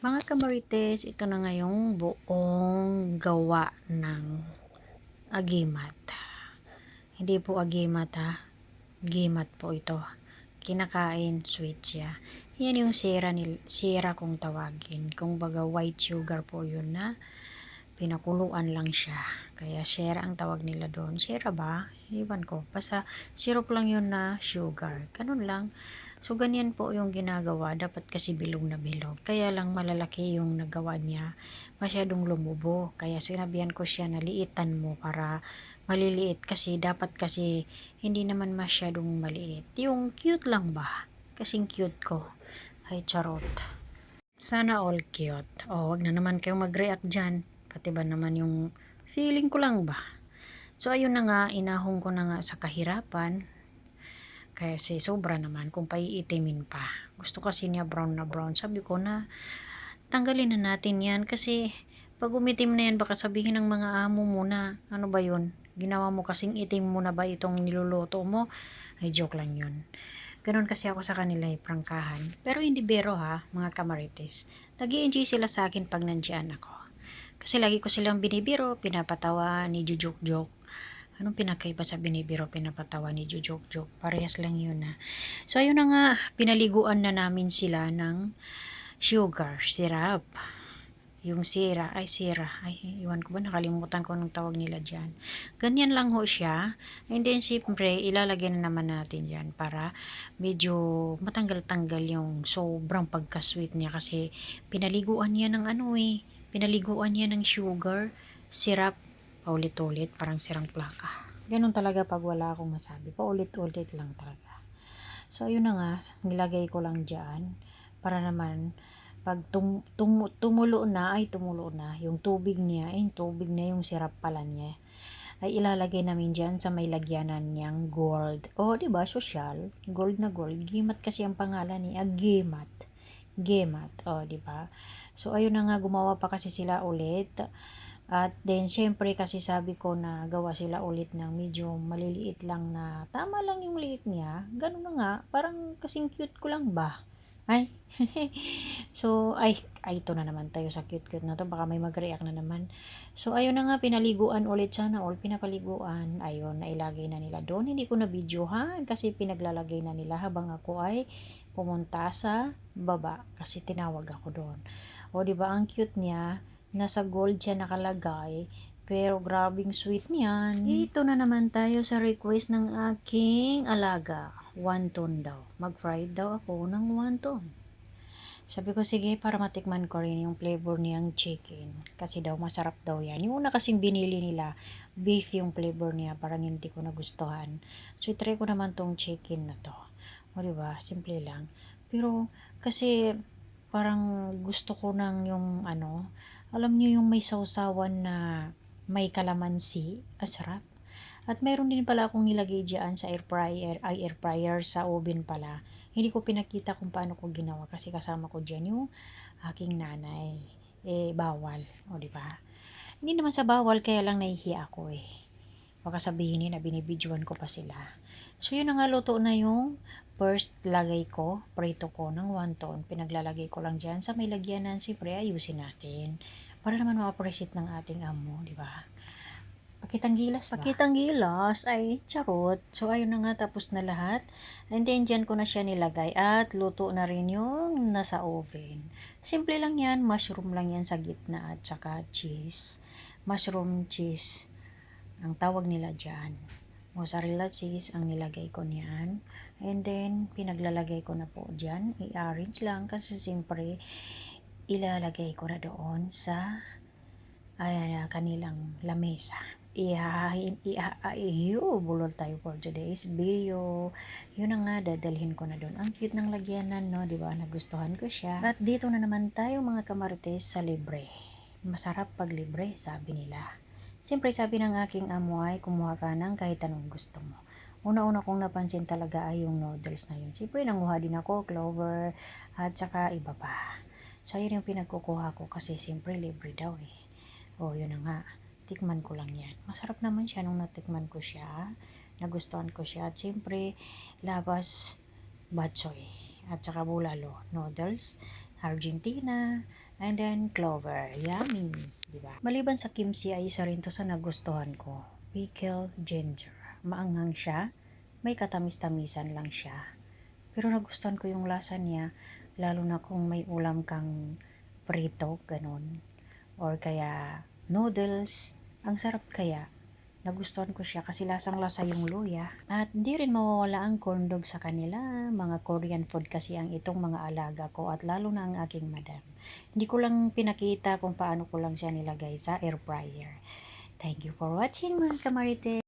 Mga kamarites, ito na ngayong buong gawa ng agimat. Hindi po agimat ha. Gimat po ito. Kinakain, sweet siya. Yan yung sira, ni, sira kung tawagin. Kung baga white sugar po yun na pinakuluan lang siya. Kaya sira ang tawag nila doon. Sira ba? Iwan ko. Basta syrup lang yun na sugar. Ganun lang. So, ganyan po yung ginagawa. Dapat kasi bilog na bilog. Kaya lang malalaki yung nagawa niya. Masyadong lumubo. Kaya sinabihan ko siya na liitan mo para maliliit. Kasi dapat kasi hindi naman masyadong maliit. Yung cute lang ba? Kasing cute ko. Ay, charot. Sana all cute. O, wag na naman kayong mag-react dyan. Pati ba naman yung feeling ko lang ba? So, ayun na nga, inahong ko na nga sa kahirapan. Kasi sobra naman kung paiitimin pa. Gusto kasi niya brown na brown. Sabi ko na tanggalin na natin yan kasi pag umitim na yan baka sabihin ng mga amo mo na ano ba yun? Ginawa mo kasing itim mo na ba itong niluluto mo? Ay joke lang yun. Ganon kasi ako sa kanila eh, prangkahan. Pero hindi bero ha, mga kamarites. nag enjoy sila sa akin pag nandiyan ako. Kasi lagi ko silang binibiro, pinapatawa, ni joke-joke. Anong pinakaiba sa binibiro, pinapatawa ni joke-joke? Parehas lang yun na. So, ayun na nga, pinaliguan na namin sila ng sugar syrup. Yung sira, ay sira, ay iwan ko ba, nakalimutan ko anong tawag nila dyan. Ganyan lang ho siya. And then, siyempre, ilalagay na naman natin dyan para medyo matanggal-tanggal yung sobrang pagka-sweet niya kasi pinaliguan niya ng ano eh, pinaliguan niya ng sugar, syrup, paulit-ulit, parang sirang plaka. Ganun talaga pag wala akong masabi, paulit-ulit lang talaga. So, ayun na nga, nilagay ko lang dyan para naman pag tum, tum, tumulo na, ay tumulo na, yung tubig niya, ay tubig na yung syrup pala niya, ay ilalagay namin dyan sa may lagyanan niyang gold. O, oh, di ba social? Gold na gold. Gimat kasi ang pangalan niya. Gimat. Gimat. O, oh, di ba? So, ayun na nga, gumawa pa kasi sila ulit. At then, syempre kasi sabi ko na gawa sila ulit ng medyo maliliit lang na tama lang yung liit niya. Ganun na nga, parang kasing cute ko lang ba? Ay, so, ay, ay, ito na naman tayo sa cute-cute na to. Baka may mag-react na naman. So, ayun na nga, pinaliguan ulit sana all. Pinapaliguan. Ayun, nailagay na nila doon. Hindi ko na videohan kasi pinaglalagay na nila habang ako ay pumunta sa baba kasi tinawag ako doon. O, di ba ang cute niya? Nasa gold siya nakalagay. Pero grabing sweet niyan. Ito na naman tayo sa request ng aking alaga wonton daw. Mag-fried daw ako ng wonton. Sabi ko, sige, para matikman ko rin yung flavor niyang chicken. Kasi daw, masarap daw yan. Yung una kasing binili nila, beef yung flavor niya. Parang hindi ko nagustuhan. So, try ko naman tong chicken na to. O, diba? Simple lang. Pero, kasi, parang gusto ko nang yung, ano, alam niyo yung may sausawan na may kalamansi. Asarap. At meron din pala akong nilagay dyan sa air fryer, ay air fryer sa oven pala. Hindi ko pinakita kung paano ko ginawa kasi kasama ko dyan yung aking nanay. Eh, bawal. O, di ba? Hindi naman sa bawal, kaya lang nahihiya ako eh. Baka sabihin na binibidyoan ko pa sila. So, yun na nga, luto na yung first lagay ko, prito ko ng wonton. Pinaglalagay ko lang dyan sa may lagyanan. Siyempre, ayusin natin. Para naman ma-appreciate ng ating amo, di ba? Pakitang gilas ba? Pakitang gilas ay charot. So ayun na nga tapos na lahat. And then dyan ko na siya nilagay at luto na rin yung nasa oven. Simple lang yan. Mushroom lang yan sa gitna at saka cheese. Mushroom cheese. Ang tawag nila dyan. Mozzarella cheese ang nilagay ko niyan. And then pinaglalagay ko na po dyan. I-arrange lang kasi siyempre ilalagay ko na doon sa ayan, kanilang lamesa ihahain, ihahayo, bulol tayo for today's video. Yun na nga, dadalhin ko na doon. Ang cute ng lagyanan, no? Ba? Nagustuhan ko siya. At dito na naman tayo mga kamarites sa libre. Masarap pag libre, sabi nila. Siyempre, sabi ng aking amo ay kumuha ka ng kahit anong gusto mo. Una-una kong napansin talaga ay yung noodles na yun. Siyempre, nanguha din ako, clover, at saka iba pa. So, yun yung pinagkukuha ko kasi siyempre libre daw eh. Oh, yun na nga tikman ko lang yan. Masarap naman siya nung natikman ko siya. Nagustuhan ko siya. At siyempre, labas batsoy. At saka bulalo. Noodles. Argentina. And then clover. Yummy. Diba? Maliban sa kimchi ay isa rin to sa nagustuhan ko. Pickled ginger. Maanghang siya. May katamis-tamisan lang siya. Pero nagustuhan ko yung lasa niya. Lalo na kung may ulam kang prito, ganun. Or kaya noodles. Ang sarap kaya. Nagustuhan ko siya kasi lasang-lasa yung luya. At hindi rin mawawala ang corn dog sa kanila. Mga Korean food kasi ang itong mga alaga ko at lalo na ang aking madam. Hindi ko lang pinakita kung paano ko lang siya nilagay sa air fryer. Thank you for watching mga kamarite.